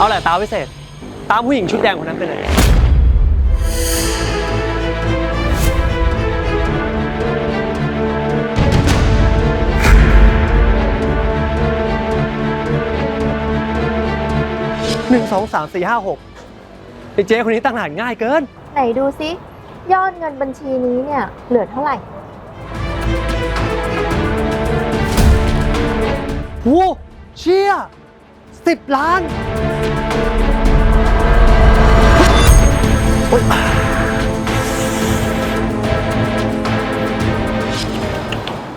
เอาแหละตาวิเศษ ตามผู้หญิงชุดแดงคนนั้นไปเลย หนึ่งสองสามสี่ห้าหกไอ้เจ๊คนนี้ตั้งหากง่ายเกิน ไหนดูซิ ยอดเงินบัญชีนี้เนี่ยเหลือเท่าไหร่โว้เชี่ย 10 ล้าน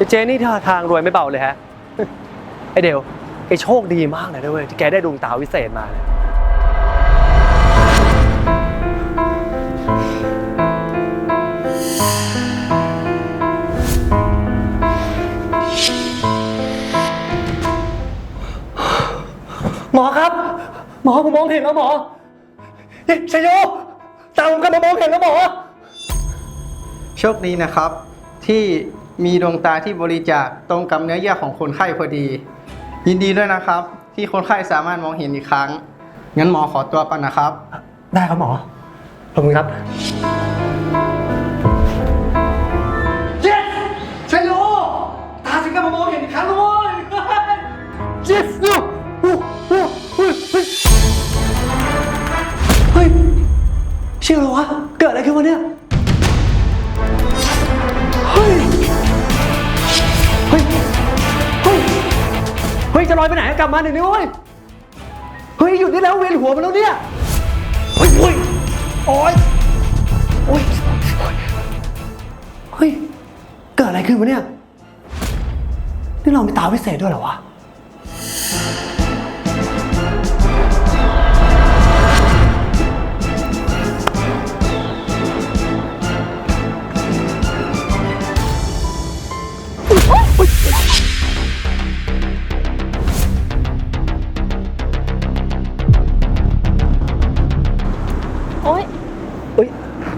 เจนี่ท่าทางรวยไม่เบาเลยฮะ ไอเดวแกโชคดีมากเลยนะเว้ยที่แกได้ดวงตาวิเศษมาเนี่ย หมอครับ หมอผมมองเห็นแล้วหมอเฮ้ยชยโยตาผมกลับมามองเห็นแล้วหมอ โชคดีนะครับ ที่มีดวงตาที่บริจาคตรงกับเนื้อเยื่อของคนไข้พอดี ยินดีด้วยนะครับ ที่คนไข้สามารถมองเห็นอีกครั้ง งั้นหมอขอตัวก่อนนะครับ ได้ครับหมอขอบคุณครับ เชื่อเหรอวะ เกิดอะไรขึ้นวะเนี่ย เฮ้ย เฮ้ย เฮ้ย เฮ้ย จะลอยไปไหน กลับมาเดี๋ยวนี้เว้ย เฮ้ย หยุดได้แล้วเวียนหัวมาแล้วเนี่ย เฮ้ยเฮ้ย โอ๊ยโอ๊ยเฮ้ย เกิดอะไรขึ้นวะเนี่ย นี่เรามีตาวิเศษด้วยเหรอวะ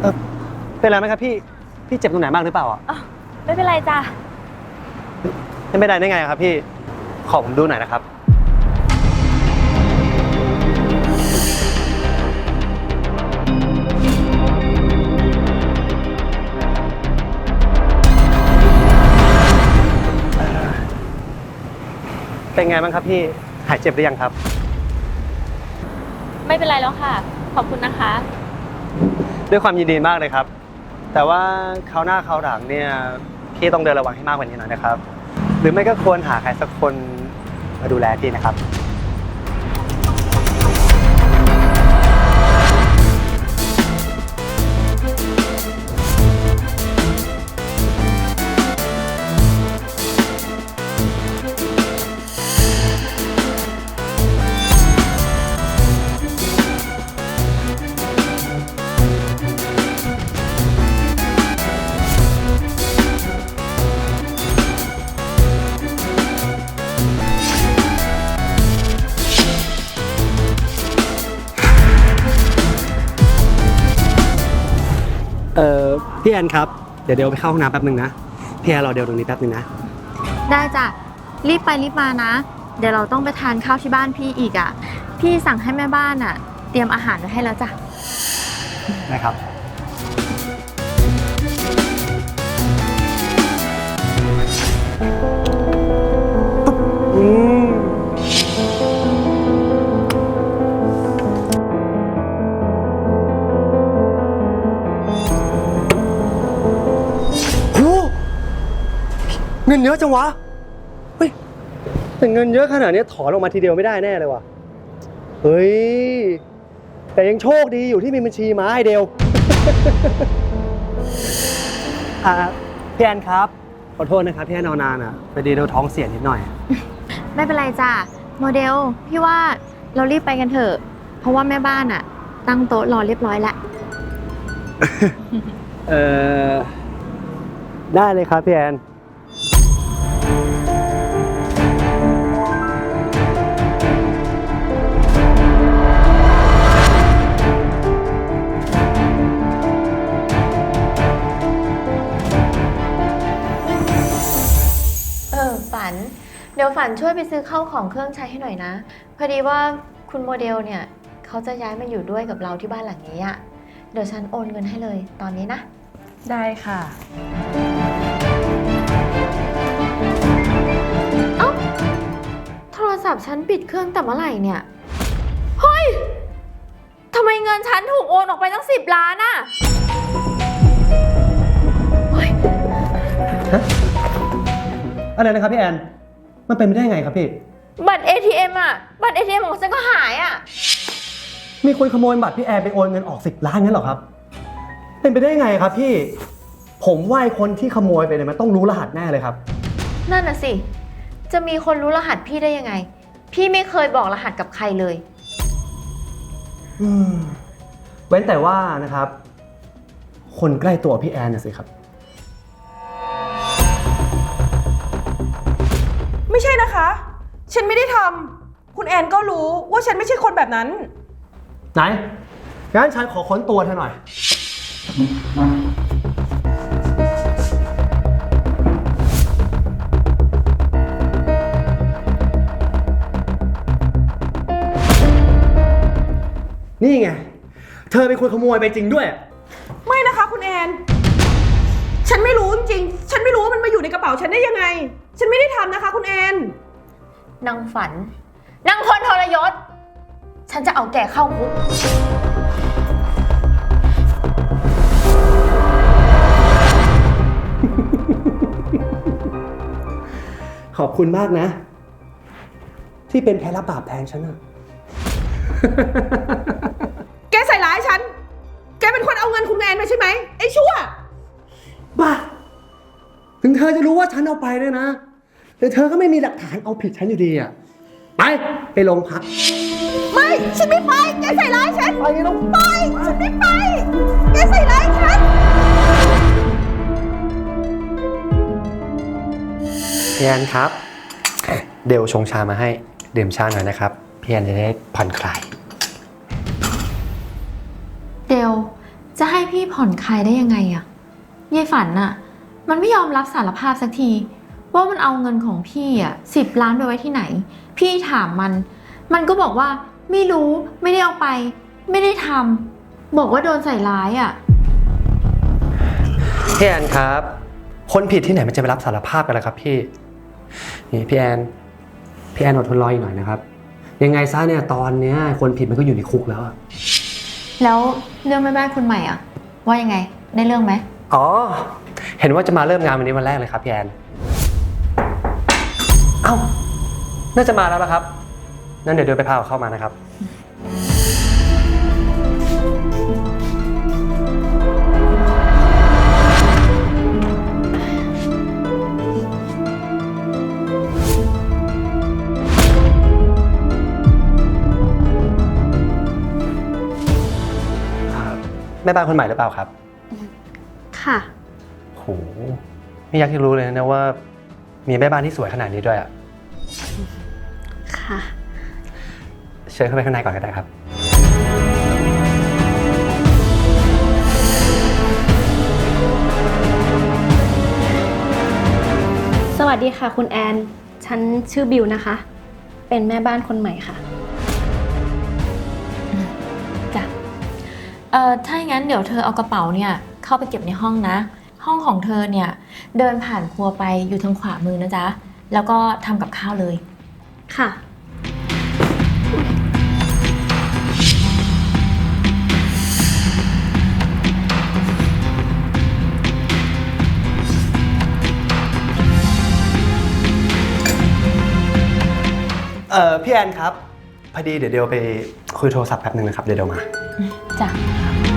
อ่อเป็นไรไหมครับพี่ พี่เจ็บตรงไหนบ้างหรือเปล่าอะอะไม่เป็นไรจ้ะ ไม่เป็นไรได้ไงอะครับพี่ ขอผมดูหน่อยนะครับเอ่อเป็นไงบ้างครับพี่ หายเจ็บหรือยังครับ ไม่เป็นไรแล้วค่ะ ขอบคุณนะคะ ด้วยความยินดีมากเลยครับ แต่ว่าคราวหน้าคราวหลังเนี่ยพี่ต้องเดินระวังให้มากกว่านี้หน่อยนะครับ หรือไม่ก็ควรหาใครสักคนมาดูแลพี่นะครับ พี่แอนครับ เดี๋ยวเดี๋ยวไปเข้าห้องน้ำแป๊บนึงนะ พี่แอนรอเดี๋ยวตรงนี้แป๊บนึงนะ ได้จ้ะ รีบไปรีบมานะ เดี๋ยวเราต้องไปทานข้าวที่บ้านพี่อีกอะ พี่สั่งให้แม่บ้านอะ เตรียมอาหารไว้ให้แล้วจ้ะ นะครับ อะจังวะ เฮ้ย แต่เงินเยอะขนาดนี้ถอนออกมาทีเดียวไม่ได้แน่เลยว่ะ เฮ้ย แต่ยังโชคดีอยู่ที่มีบัญชีมาให้เดียวอ่าพี่แอนครับ ขอโทษนะครับพี่แอนนอนนานอะพอดีเราท้องเสียนิดหน่อย ไม่เป็นไรจ้ะโมเดลพี่ว่าเรารีบไปกันเถอะ เพราะว่าแม่บ้านอะ ตั้งโต๊ะรอเรียบร้อยแล้วเออได้เลยครับพี่แอน เดี๋ยวฝันช่วยไปซื้อข้าวของเครื่องใช้ให้หน่อยนะ พอดีว่าคุณโมเดลเนี่ยเขาจะย้ายมาอยู่ด้วยกับเราที่บ้านหลังนี้อะเดี๋ยวฉันโอนเงินให้เลยตอนนี้นะ ได้ค่ะโทรศัพท์ฉันปิดเครื่องแต่เมื่อไหร่เนี่ย เฮ้ย ทำไมเงินฉันถูกโอนออกไปตั้งสิบล้านอะเฮ้ย อะไรนะครับพี่แอน มันเป็นไปได้ไงครับพี่ บัตร ATM อะบัตร ATM ของฉันก็หายอะมีคนขโมยบัตรพี่แอนไปโอนเงินออกสิบล้านงั้นเหรอครับ เป็นไปได้ไงครับพี่ ผมว่าไอ้คนที่ขโมยไปเนี่ยมันต้องรู้รหัสแน่เลยครับ นั่นน่ะสิ จะมีคนรู้รหัสพี่ได้ยังไง พี่ไม่เคยบอกรหัสกับใครเลย อืม เว้นแต่ว่านะครับ คนใกล้ตัวพี่แอนน่ะสิครับ ไม่ใช่นะคะ ฉันไม่ได้ทำคุณแอนก็รู้ว่าฉันไม่ใช่คนแบบนั้น ไหน งั้นฉันขอค้นตัวเธอหน่อย นี่ไง เธอเป็นคนขโมยไปจริงด้วย ไม่นะคะ คุณแอน ฉันไม่รู้จริงๆฉันไม่รู้ว่ามันมาอยู่ในกระเป๋าฉันได้ยังไง ฉันไม่ได้ทำนะคะ คุณแอน นางฝัน นางคนทรยศ ฉันจะเอาแกเข้าคุก ขอบคุณมากนะ ที่เป็นแพ้รับบาปแทนฉันอะ แกใส่ร้ายฉัน แกเป็นคนเอาเงินคุณแอนไปใช่ไหมไอ้ชั่ว บ้า ถึงเธอจะรู้ว่าฉันเอาไปด้วยนะ แต่เธอก็ไม่มีหลักฐานเอาผิดฉันอยู่ดีอะไป ไปโรงพัก ไม่ ฉันไม่ไป แกใส่ร้ายฉัน ไปแล้วไป ฉันไม่ไป แกใส่ร้ายฉัน พี่แอนครับ เดี๋ยวชงชามาให้ ดื่มชาหน่อยนะครับ พี่แอนจะได้ผ่อนคลาย เดลจะให้พี่ผ่อนคลายได้ยังไงอะยายฝันน่ะ มันไม่ยอมรับสารภาพสักที ว่ามันเอาเงินของพี่อะสิบล้านไปไว้ที่ไหน พี่ถามมัน มันก็บอกว่าไม่รู้ไม่ได้เอาไป ไม่ได้ทำบอกว่าโดนใส่ร้ายอะพี่แอนครับ คนผิดที่ไหนมันจะไปรับสารภาพกันล่ะครับพี่ นี่พี่แอน พี่แอนอดทนรออีกหน่อยนะครับ ยังไงซะเนี่ยตอนเนี้ยคนผิดมันก็อยู่ในคุกแล้วอะแล้วเรื่องแม่บ้านคนใหม่อะว่ายังไงได้เรื่องไหม อ๋อ เห็นว่าจะมาเริ่มงานวันนี้วันแรกเลยครับพี่แอนเอ้าน่าจะมาแล้วละครับนั่นเดี๋ยวเดินไปพาเขาเข้ามานะครับ แม่บ้านคนใหม่หรือเปล่าครับ ค่ะ โหไม่อยากที่รู้เลยนะว่า มีแม่บ้านที่สวยขนาดนี้ด้วยอะ ค่ะ เชิญเข้าไปข้างในก่อนก็ได้ครับ สวัสดีค่ะคุณแอน ฉันชื่อบิวนะคะ เป็นแม่บ้านคนใหม่ค่ะ จ้ะเอ่อถ้าอย่างนั้นเดี๋ยวเธอเอากระเป๋าเนี่ยเข้าไปเก็บในห้องนะ ห้องของเธอเนี่ย เดินผ่านครัวไปอยู่ทางขวามือนะจ๊ะ แล้วก็ทำกับข้าวเลย ค่ะ เอ่อพี่แอนครับ พอดีเดี๋ยวเดี๋ยวไปคุยโทรศัพท์แป๊บนึงนะครับ เดี๋ยวเดี๋ยวมา จ้ะ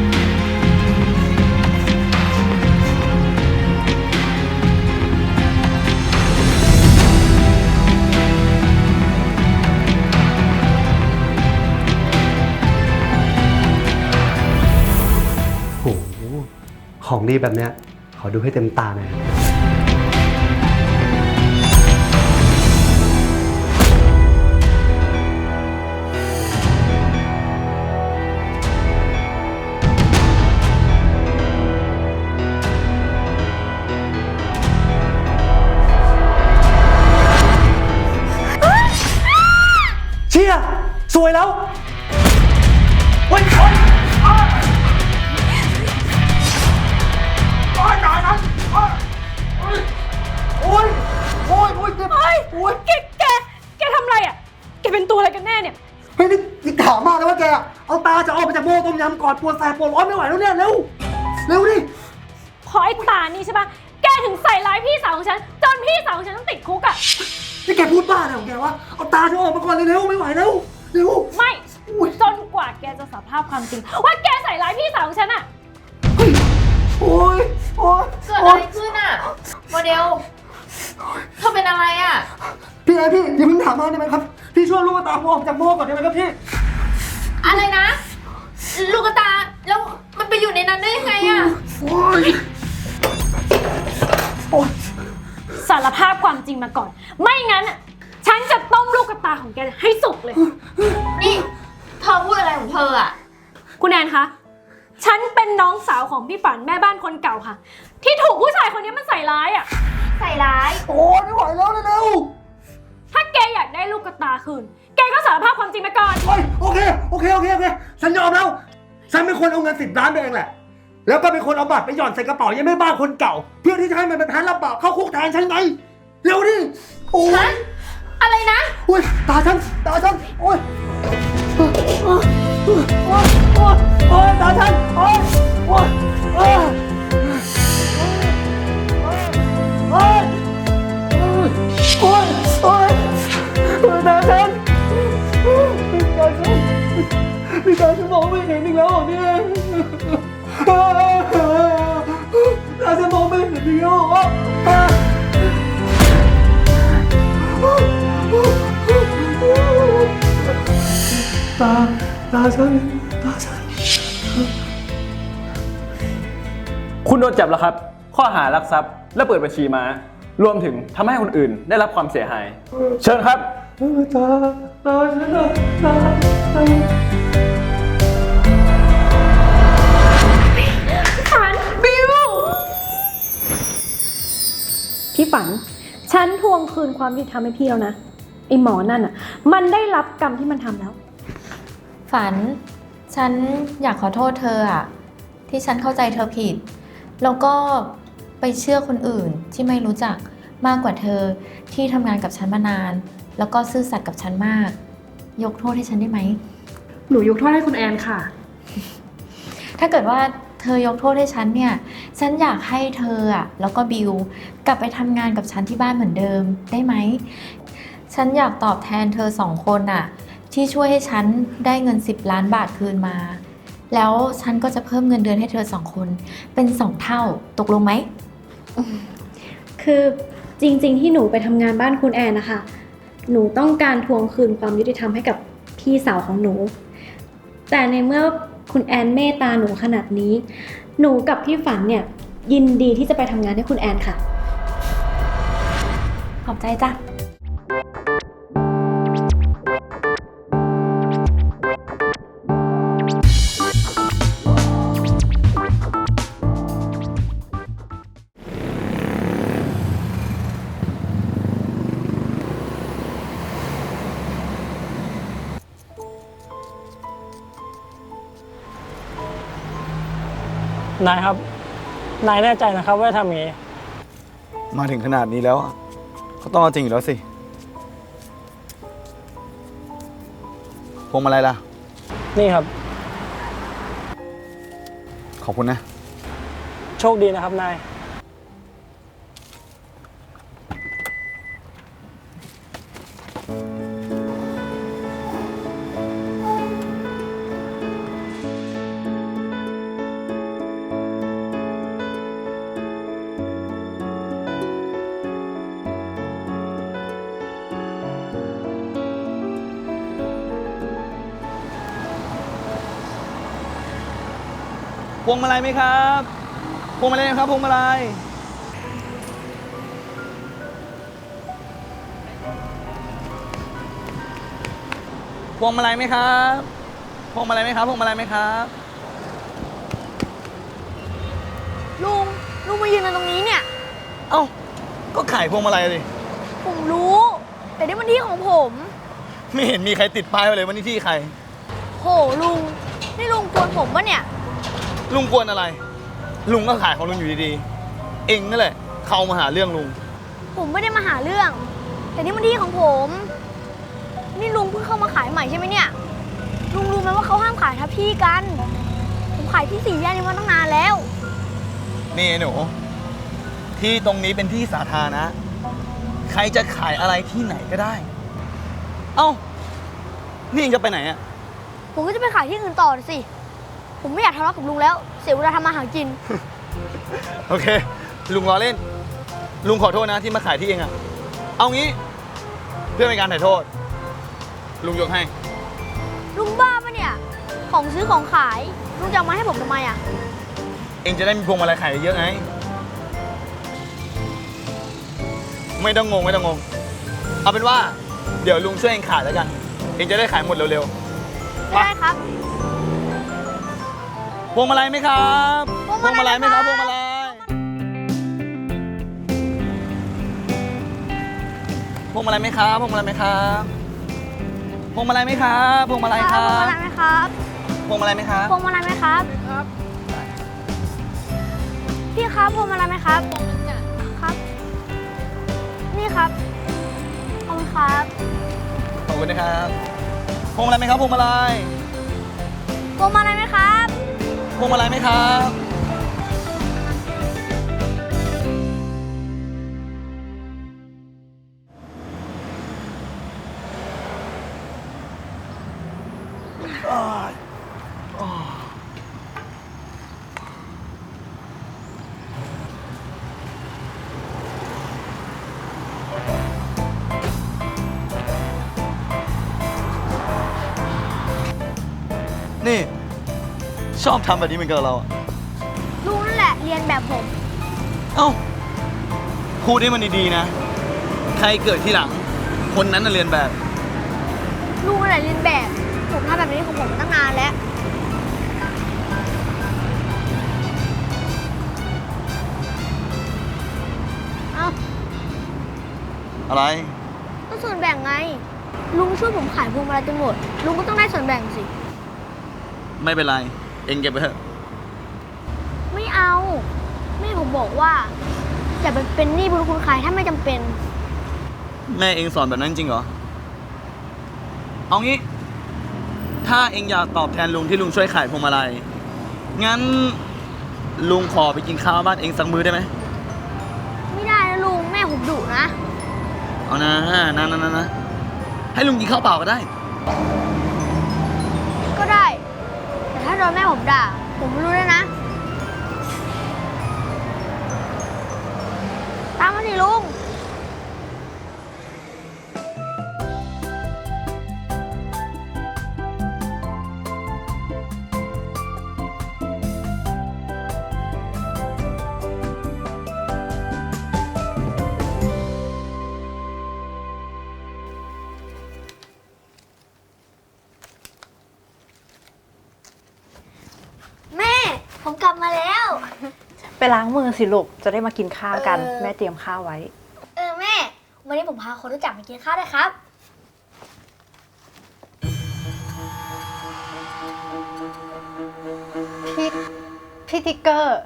ดีแบบเนี้ยขอดูให้เต็มตาหน่อย อะเอาตาจะออกมาจากโม่ต้มยำก่อนปวดแสบปวดร้อนไม่ไหวแล้วเนี่ยเร็ว เร็วดิพอไอ้ตานี่ใช่ปะแกถึงใส่ร้ายพี่สาวของฉัน จนพี่สาวของฉันต้องติดคุกอะนี่แกพูดบ้าอะไรของแกวะ เอาตาจะออกมาก่อนเลยเร็วไม่ไหวแล้วเร็ว ไม่ อุ๊ย จนกว่าแกจะสารภาพความจริง ว่าแกใส่ร้ายพี่สาวของฉันอะเฮ้ยโอ้ยโอ้ยเกิดโอ้อะยไรขึ้นอะโมเดลเธอเป็นอะไรอะพี่ไอพี่อย่าเพิ่งถามมาได้ไหมครับ พี่ช่วยลูกตาผมออกจากโม่ก่อนได้ไหมครับพี่ อะไรนะ ลูกกระตา แล้วมันไปอยู่ในนั้นได้ยังไงอะโอ้ยโอ้ยสารภาพความจริงมาก่อน ไม่งั้นอะฉันจะต้มลูกกระตาของแกให้สุกเลย นี่เธอพูดอะไรของเธออะคุณแอนคะ ฉันเป็นน้องสาวของพี่ฝันแม่บ้านคนเก่าค่ะ ที่ถูกผู้ชายคนนี้มันใส่ร้ายอะ ใส่ร้าย โอ้ยไม่ไหวแล้วเร็วถ้าแกอยากได้ลูกกระตาคืน แกก็สารภาพความจริงมาก่อนๆโอ้ยโอเค โอเค โอเค โอเค ฉันยอมแล้ว ฉันเป็นคนเอาเงินสิบล้านไปเองแหละ แล้วก็เป็นคนเอาบัตรไปหย่อนใส่กระเป๋ายังไม่บ้านคนเก่า เพื่อที่จะให้มันเป็นแผนรับบาปเข้าคุกแทนฉันไง เร็วดิ โอ้ยฮะอะไรนะ โอ้ยตาฉัน ตาฉัน โอ้ยโอ้ยโอ้ยโอ้ยโอ้ยตาฉัน โอ้ยโอ้ยโอ้ยโอ้ยโอ้ยโอ้ย นี่ตาฉันมองไม่เห็นอีกแล้วเหรอเนี่ยตาฉันมองไม่เห็นอีกแล้วเหรอตาตาฉันตาฉันคุณโดนจับแล้วครับ ข้อหารักทรัพย์และเปิดบัญชีม้า รวมถึงทำให้คนอื่นได้รับความเสียหาย เชิญครับ ตาตาฉันตาตา พี่ฝัน ฉันทวงคืนความยุติธรรมให้พี่แล้วนะไอหมอนั่นอะ มันได้รับกรรมที่มันทำแล้ว ฝัน ฉันอยากขอโทษเธออะที่ฉันเข้าใจเธอผิด แล้วก็ไปเชื่อคนอื่นที่ไม่รู้จักมากกว่าเธอที่ทำงานกับฉันมานาน แล้วก็ซื่อสัตย์กับฉันมาก ยกโทษให้ฉันได้ไหม หนูยกโทษให้คุณแอนค่ะ ถ้าเกิดว่า เธอยกโทษให้ฉันเนี่ย ฉันอยากให้เธออะแล้วก็บิวกลับไปทำงานกับฉันที่บ้านเหมือนเดิมได้ไหม ฉันอยากตอบแทนเธอสองคนอะที่ช่วยให้ฉันได้เงิน 10 ล้านบาทคืนมา แล้วฉันก็จะเพิ่มเงินเดือนให้เธอสองคนเป็นสองเท่าตกลงไหม คือจริงๆ ที่หนูไปทำงานบ้านคุณแอนนะคะ หนูต้องการทวงคืนความยุติธรรมให้กับพี่สาวของหนู แต่ในเมื่อ คุณแอนเมตตาหนูขนาดนี้ หนูกับพี่ฝันเนี่ยยินดีที่จะไปทำงานให้คุณแอนค่ะ ขอบใจจ้ะ นายครับ นายแน่ใจนะครับว่าจะทำอย่างนี้ มาถึงขนาดนี้แล้วอะก็ต้องเอาจริงอยู่แล้วสิ พวงมาลัยล่ะ นี่ครับ ขอบคุณนะ โชคดีนะครับนาย งมาลัยไหมครับพวงมาลัยนะครับพวงมาลัยพวงมาลัยไหมครับพวงมาลัยไหมครับพวงมาลัยไหมครับลุงลุงมายืนตรงนี้เนี่ย เอ้าก็ขายพวงมาลัยสิผมรู้ แต่นี่มันที่ของผม ไม่เห็นมีใครติดป้ายไว้เลยว่านี่ที่ใคร โหลุงนี่ลุงกวนผมปะเนี่ย ลุงกวนอะไร ลุงก็ขายของลุงอยู่ดีๆ เองนั่นแหละ เข้ามาหาเรื่องลุง ผมไม่ได้มาหาเรื่อง แต่นี่มันที่ของผม นี่ลุงเพิ่งเข้ามาขายใหม่ใช่ไหมเนี่ย ลุงรู้ไหมว่าเขาห้ามขายทับที่กัน ผมขายที่สี่แยกนี้มาตั้งนานแล้ว นี่ไอ้หนู ที่ตรงนี้เป็นที่สาธารณะ ใครจะขายอะไรที่ไหนก็ได้ เอ้า นี่เองจะไปไหนอะผมก็จะไปขายที่อื่นต่อสิ ผมไม่อยากทะเลาะกับลุงแล้ว เสียเวลาทำมาหากิน โอเค ลุงล้อเล่น ลุงขอโทษนะที่มาขายที่เองอะเอางี้ เพื่อเป็นการถ่ายโทษ ลุงยกให้ ลุงบ้าปะเนี่ย ของซื้อของขาย ลุงจะเอามาให้ผมทำไมอะ เองจะได้มีพวงมาลัยขายเยอะไง ไม่ต้องงงไม่ต้องงง เอาเป็นว่า เดี๋ยวลุงช่วยเองขายแล้วกัน เองจะได้ขายหมดเร็วได้ครับๆพ วงมาลัยไหมครับพวงมาลัยไหมครับไหพมวงครับมาลัยพวงมาลัยไหมครับพวงมาลัยไหมครับพวงมาลัยไหมครับพวงมาลัยคพรัวงบมาลัยไหมครับพวงมาลัยไหมครับพวงมาลัยไหมครับ พี่ครับพวงมาลัยไหมครับครับ นี่ครับขอบคุณครับขอบคุณนะครับพวงมาลัยไหมครับพวงมาลัยพวงมาลัยไหมครับ พวงมาลัยไหมครับ ทำแบบนี้เหมือนกันเหรอเราอะลุงนั่นแหละเรียนแบบผม เอ้าพูดให้มันดีๆนะ ใครเกิดที่หลัง คนนั้นน่ะเรียนแบบลุงนั่นแหละเรียนแบบ ผมทำแบบนี้ของผมมาตั้งนานแล้ว เอ้าอะไร ก็ส่วนแบ่งไง ลุงช่วยผมขายพวงมาลัยจนหมด ลุงก็ต้องได้ส่วนแบ่งสิ ไม่เป็นไร เองเก็บไปเถอะไม่เอา แม่ผมบอกว่าอย่าไปเป็นหนี้บุญคุณใครถ้าไม่จำเป็น แม่เองสอนแบบนั้นจริงเหรอ เอางี้ ถ้าเองอยากตอบแทนลุงที่ลุงช่วยขายพวงมาลัย งั้นลุงขอไปกินข้าวบ้านเองสักมื้อได้ไหม ไม่ได้นะลุงแม่ผมดุนะ เอานะนะนะนะนะให้ลุงกินข้าวเปล่าก็ได้ โดนแม่ผมด่า ผมรู้ด้วยนะ ตามมาสิลุง ล้างมือสิลูกจะได้มากินข้าวกันเออ แม่เตรียมข้าวไว้ เออแม่ วันนี้ผมพาคนรู้จักมากินข้าวด้วยครับ พี่พี่ทิกเกอร์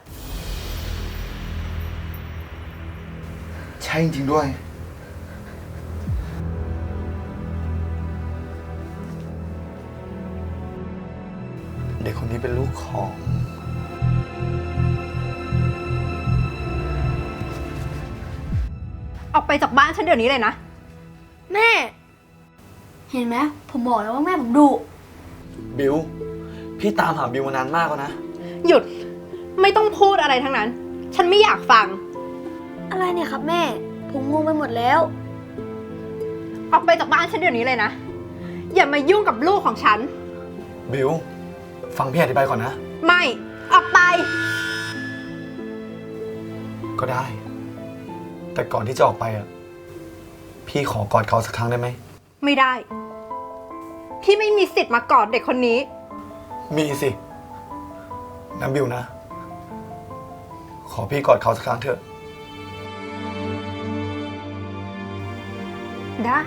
ใช่จริงๆด้วย เด็กคนนี้เป็นลูกของ ออกไปจากบ้านฉันเดี๋ยวนี้เลยนะ แม่ เห็นไหมผมบอกแล้วว่าแม่ผมดุบิว พี่ตามหาบิวมานานมากแล้วนะ หยุด ไม่ต้องพูดอะไรทั้งนั้น ฉันไม่อยากฟัง อะไรเนี่ยครับแม่ ผมงงไปหมดแล้ว ออกไปจากบ้านฉันเดี๋ยวนี้เลยนะ อย่ามายุ่งกับลูกของฉัน บิว ฟังพี่อธิบายก่อนนะ ไม่ ออกไป ก็ได้ แต่ก่อนที่จะออกไปอะ พี่ขอกอดเขาสักครั้งได้ไหม ไม่ได้ พี่ไม่มีสิทธิ์มากอดเด็กคนนี้ มีสินะบิวนะ ขอพี่กอดเขาสักครั้งเถอะ ได้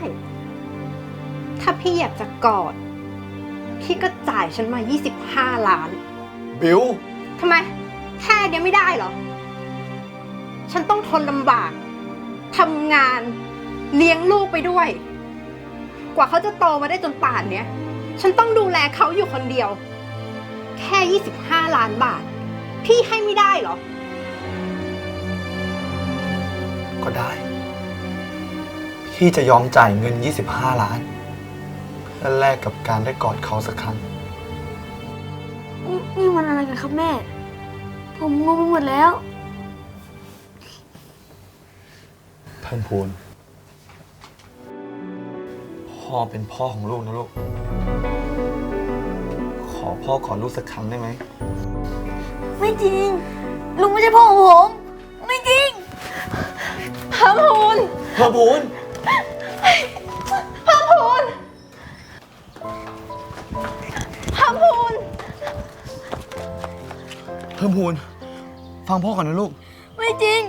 ถ้าพี่อยากจะกอดพพี่ก็จ่ายฉันมา 25 ล้าน บิว ทำไม แค่เนี้ยไม่ได้เหรอ ฉันต้องทนลำบาก ทำงานเลี้ยงลูกไปด้วย กว่าเขาจะโตมาได้จนป่านเนี้ย ฉันต้องดูแลเขาอยู่คนเดียว แค่ 25 ล้านบาท พี่ให้ไม่ได้เหรอ ก็ได้ พี่จะยอมจ่ายเงิน 25 ล้าน เพื่อแลกกับการได้กอดเขาสักครั้ง นี่นี่มันอะไรกันครับแม่ ผมงงไปหมดแล้ว พิ่มพูน พ่อเป็นพ่อของลูกนะลูก ขอพ่อกอดลูกสักครั้งได้ไหม ไม่จริง ลุงไม่ใช่พ่อของผม ไม่จริงพาพูนเพิ่มพูนพาพูนพาพูนเพิ่มพูน ฟังพ่อก่อนนะลูก ไม่จริง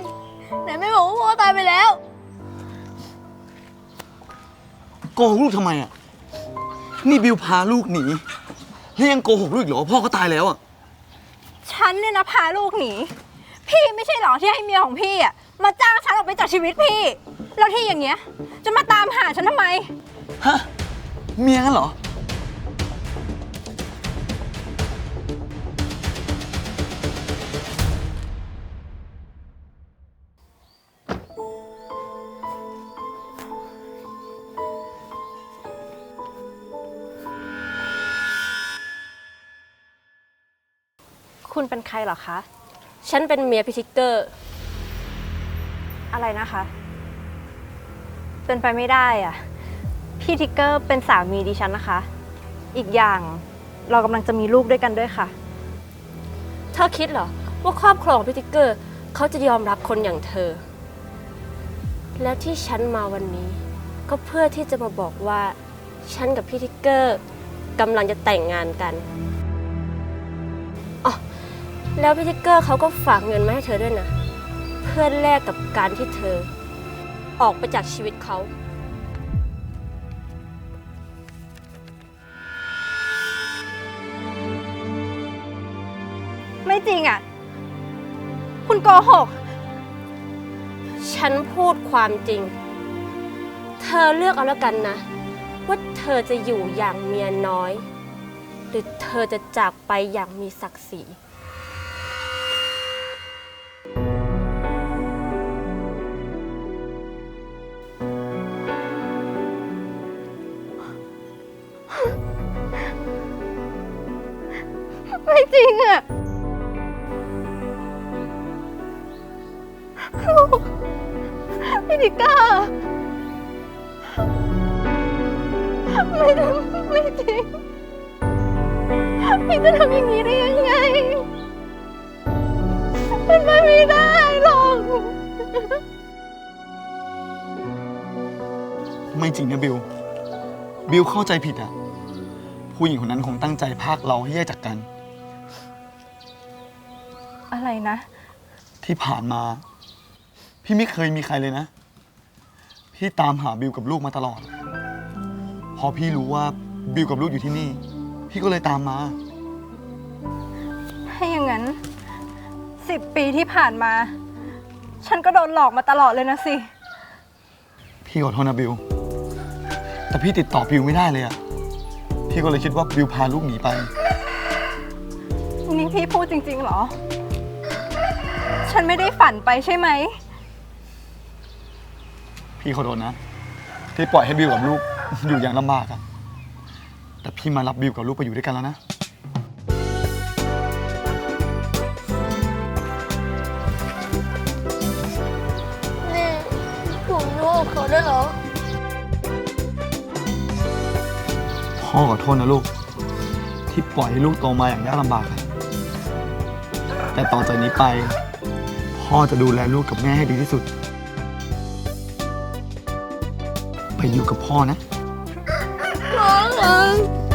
ไหนไม่บอกว่าพ่อตายไปแล้ว โกหกลูกทำไมอะ นี่บิวพาลูกหนีแล้วยังโกหกลูกอีกเหรอว่าพ่อก็ตายแล้วอะ ฉันเนี่ยนะพาลูกหนี พี่ไม่ใช่เหรอที่ให้เมียของพี่อะมาจ้างฉันออกไปจากชีวิตพี่ แล้วที่อย่างเงี้ย จะมาตามหาฉันทำไม ฮะ เมียงั้นเหรอ คุณเป็นใครเหรอคะ ฉันเป็นเมียพิทิกเกอร์ อะไรนะคะ เป็นไปไม่ได้อะพี่ทิกเกอร์เป็นสามีดิฉันนะคะ อีกอย่างเรากำลังจะมีลูกด้วยกันด้วยค่ะ เธอคิดเหรอ ว่าครอบครองพิทิกเกอร์ เขาจะยอมรับคนอย่างเธอ แล้วที่ฉันมาวันนี้ ก็เพื่อที่จะมาบอกว่า ฉันกับพิทิกเกอร์กำลังจะแต่งงานกันอ๋อ แล้วพิทิกเกอร์เขาก็ฝากเงินมาให้เธอด้วยนะ เพื่อแลกกับการที่เธอ ออกไปจากชีวิตเขา ไม่จริงอะ คุณโกหก ฉันพูดความจริง เธอเลือกเอาแล้วกันนะ ว่าเธอจะอยู่อย่างเมียน้อย หรือเธอจะจากไปอย่างมีศักดิ์ศรี ไม่จริงอะลูกพี่นิก้าไม่ทำไม่จริงพี่จะทำอย่างนี้ได้ยังไง มันไปไม่ได้หรอก ไม่จริงนะบิว บิวเข้าใจผิดอะผู้หญิงคนนั้นคงตั้งใจพากเราให้แยกจากกัน อะไรนะ ที่ผ่านมา พี่ไม่เคยมีใครเลยนะ พี่ตามหาบิวกับลูกมาตลอด พอพี่รู้ว่าบิวกับลูกอยู่ที่นี่ พี่ก็เลยตามมา ถ้าอย่างนั้นสิบปีที่ผ่านมา ฉันก็โดนหลอกมาตลอดเลยนะสิ พี่ขอโทษนะบิว แต่พี่ติดต่อบิวไม่ได้เลยอะพี่ก็เลยคิดว่าบิวพาลูกหนีไป นี่พี่พูดจริงๆเหรอ ฉันไม่ได้ฝันไปใช่ไหม พี่ขอโทษนะ ที่ปล่อยให้บิวกับลูก อยู่อย่างลำบากอะแต่พี่มารับบิวกับลูกไปอยู่ด้วยกันแล้วนะ นี่ผมโง่เขาได้วยเหรอ พ่อขอโทษนะลูก ที่ปล่อยให้ลูกโตมาอย่างยากลำบากอะแต่ต่อจากนี้ไป พ่อจะดูแลลูกกับแม่ให้ดีที่สุด ไปอยู่กับพ่อนะ พ่อง